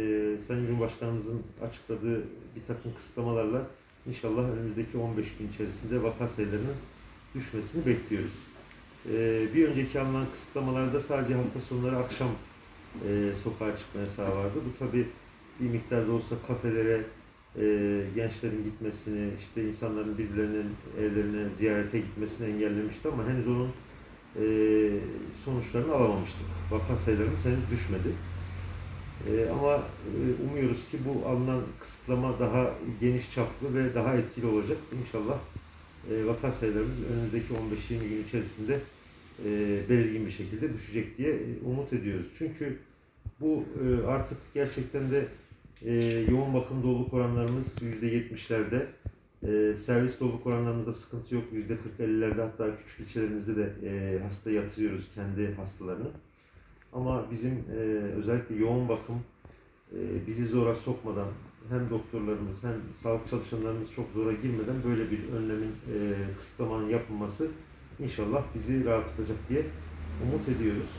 Ee, Sayın Cumhurbaşkanımızın açıkladığı bir takım kısıtlamalarla inşallah önümüzdeki 15 gün içerisinde vaka sayılarının düşmesini bekliyoruz. Ee, bir önceki alınan kısıtlamalarda sadece hafta sonları akşam e, sokağa çıkma yasağı vardı. Bu tabi bir miktar da olsa kafelere e, gençlerin gitmesini, işte insanların birbirlerinin evlerine ziyarete gitmesini engellemişti ama henüz onun e, sonuçlarını alamamıştık. Vaka sayılarımız henüz düşmedi. Ee, ama e, umuyoruz ki bu alınan kısıtlama daha geniş çaplı ve daha etkili olacak. İnşallah e, vaka sayılarımız önümüzdeki 15-20 gün içerisinde e, belirgin bir şekilde düşecek diye umut ediyoruz. Çünkü bu artık gerçekten de yoğun bakım doluluk oranlarımız %70'lerde. E, servis doluluk oranlarımızda sıkıntı yok. %40-50'lerde hatta küçük ilçelerimizde de hasta yatırıyoruz kendi hastalarını. Ama bizim e, özellikle yoğun bakım e, bizi zora sokmadan hem doktorlarımız hem sağlık çalışanlarımız çok zora girmeden böyle bir önlemin e, kısıtlamanın yapılması inşallah bizi rahatlatacak diye umut ediyoruz.